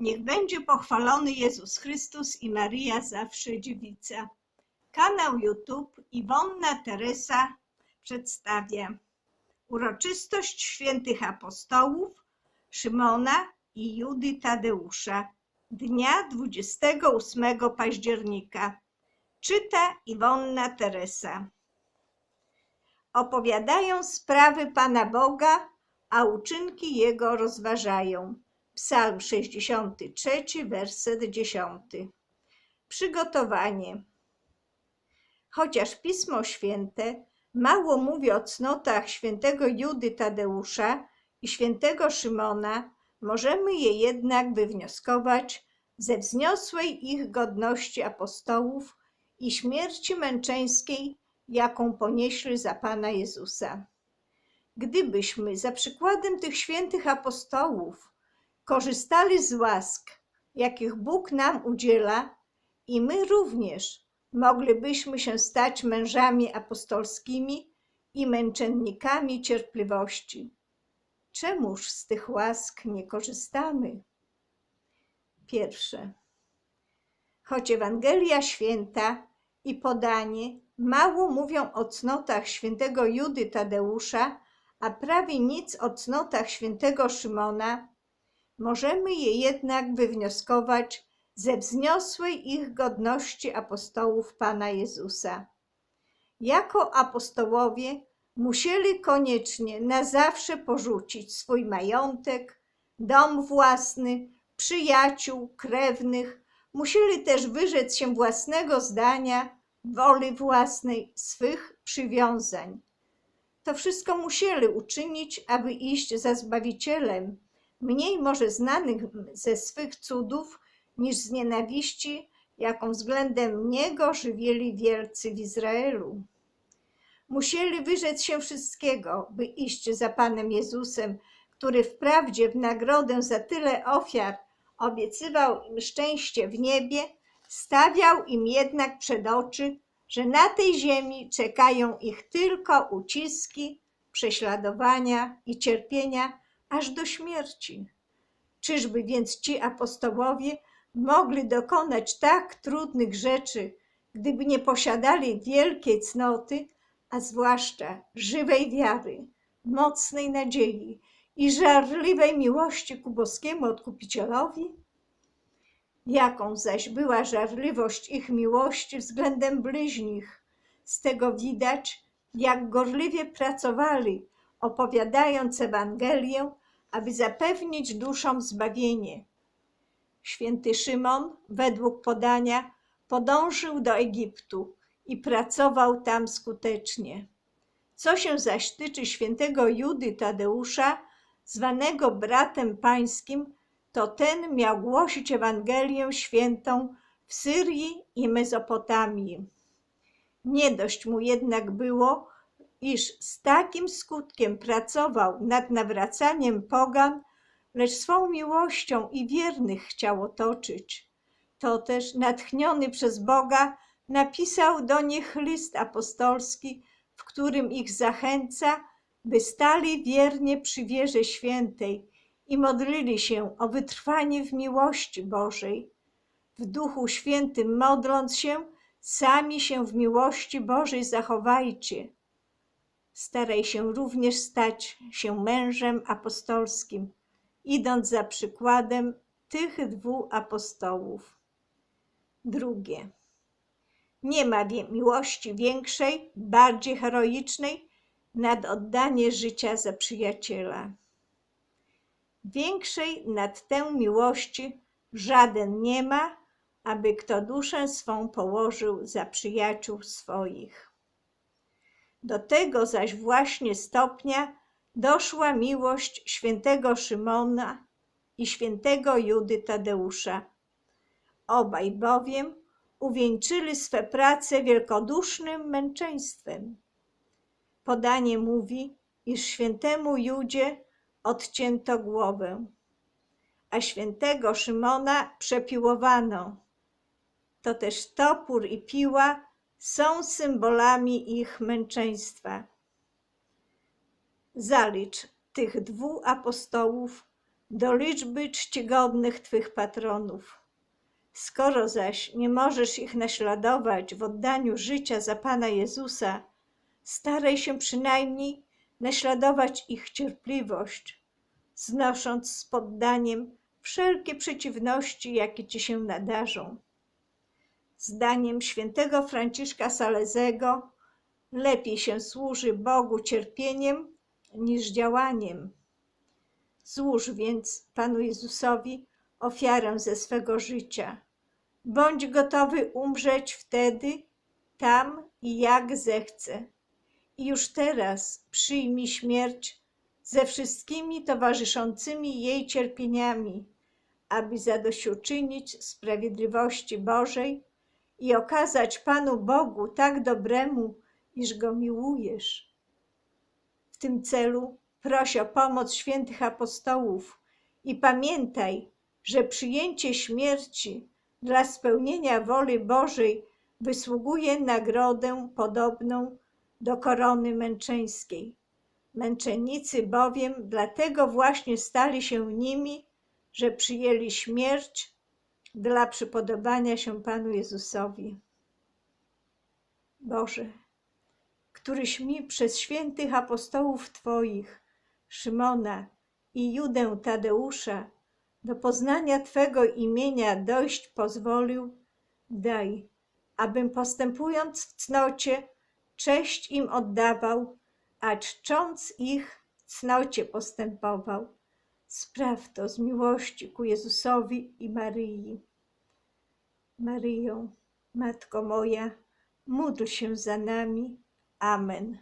Niech będzie pochwalony Jezus Chrystus i Maria zawsze dziewica. Kanał YouTube Iwonna Teresa przedstawia uroczystość świętych apostołów Szymona i Judy Tadeusza dnia 28 października. Czyta Iwonna Teresa. Opowiadają sprawy Pana Boga, a uczynki Jego rozważają. Psalm 63, werset 10. Przygotowanie. Chociaż Pismo Święte mało mówi o cnotach świętego Judy Tadeusza i świętego Szymona, możemy je jednak wywnioskować ze wzniosłej ich godności apostołów i śmierci męczeńskiej, jaką ponieśli za Pana Jezusa. Gdybyśmy za przykładem tych świętych apostołów korzystali z łask, jakich Bóg nam udziela, i my również moglibyśmy się stać mężami apostolskimi i męczennikami cierpliwości. Czemuż z tych łask nie korzystamy? Pierwsze. Choć Ewangelia Święta i podanie mało mówią o cnotach świętego Judy Tadeusza, a prawie nic o cnotach świętego Szymona, możemy je jednak wywnioskować ze wzniosłej ich godności apostołów Pana Jezusa. Jako apostołowie musieli koniecznie na zawsze porzucić swój majątek, dom własny, przyjaciół, krewnych, musieli też wyrzec się własnego zdania, woli własnej, swych przywiązań. To wszystko musieli uczynić, aby iść za Zbawicielem, mniej może znanych ze swych cudów niż z nienawiści, jaką względem Niego żywieli wielcy w Izraelu. Musieli wyrzec się wszystkiego, by iść za Panem Jezusem, który wprawdzie w nagrodę za tyle ofiar obiecywał im szczęście w niebie, stawiał im jednak przed oczy, że na tej ziemi czekają ich tylko uciski, prześladowania i cierpienia aż do śmierci. Czyżby więc ci apostołowie mogli dokonać tak trudnych rzeczy, gdyby nie posiadali wielkiej cnoty, a zwłaszcza żywej wiary, mocnej nadziei i żarliwej miłości ku boskiemu Odkupicielowi? Jaką zaś była żarliwość ich miłości względem bliźnich? Z tego widać, jak gorliwie pracowali, opowiadając Ewangelię, aby zapewnić duszom zbawienie. Święty Szymon, według podania, podążył do Egiptu i pracował tam skutecznie. Co się zaś tyczy świętego Judy Tadeusza, zwanego bratem pańskim, to ten miał głosić Ewangelię świętą w Syrii i Mezopotamii. Nie dość mu jednak było, iż z takim skutkiem pracował nad nawracaniem pogan, lecz swą miłością i wiernych chciał otoczyć. To też natchniony przez Boga napisał do nich list apostolski, w którym ich zachęca, by stali wiernie przy wierze świętej i modlili się o wytrwanie w miłości Bożej. W Duchu Świętym modląc się, sami się w miłości Bożej zachowajcie. Staraj się również stać się mężem apostolskim, idąc za przykładem tych dwóch apostołów. Drugie. Nie ma miłości większej, bardziej heroicznej nad oddanie życia za przyjaciela. Większej nad tę miłości żaden nie ma, aby kto duszę swą położył za przyjaciół swoich. Do tego zaś właśnie stopnia doszła miłość świętego Szymona i świętego Judy Tadeusza. Obaj bowiem uwieńczyli swe prace wielkodusznym męczeństwem. Podanie mówi, iż świętemu Judzie odcięto głowę, a świętego Szymona przepiłowano. To też topór i piła są symbolami ich męczeństwa. Zalicz tych dwóch apostołów do liczby czcigodnych Twych patronów. Skoro zaś nie możesz ich naśladować w oddaniu życia za Pana Jezusa, staraj się przynajmniej naśladować ich cierpliwość, znosząc z poddaniem wszelkie przeciwności, jakie ci się nadarzą. Zdaniem świętego Franciszka Salezego, lepiej się służy Bogu cierpieniem niż działaniem. Złóż więc Panu Jezusowi ofiarę ze swego życia. Bądź gotowy umrzeć wtedy, tam i jak zechce. I już teraz przyjmij śmierć ze wszystkimi towarzyszącymi jej cierpieniami, aby zadośćuczynić sprawiedliwości Bożej i okazać Panu Bogu tak dobremu, iż Go miłujesz. W tym celu proś o pomoc świętych apostołów i pamiętaj, że przyjęcie śmierci dla spełnienia woli Bożej wysługuje nagrodę podobną do korony męczeńskiej. Męczennicy bowiem dlatego właśnie stali się nimi, że przyjęli śmierć dla przypodobania się Panu Jezusowi. Boże, któryś mi przez świętych apostołów Twoich, Szymona i Judę Tadeusza, do poznania Twego imienia dojść pozwolił, daj, abym postępując w cnocie, cześć im oddawał, a czcząc ich w cnocie postępował. Spraw to z miłości ku Jezusowi i Maryi. Maryjo, Matko moja, módl się za nami. Amen.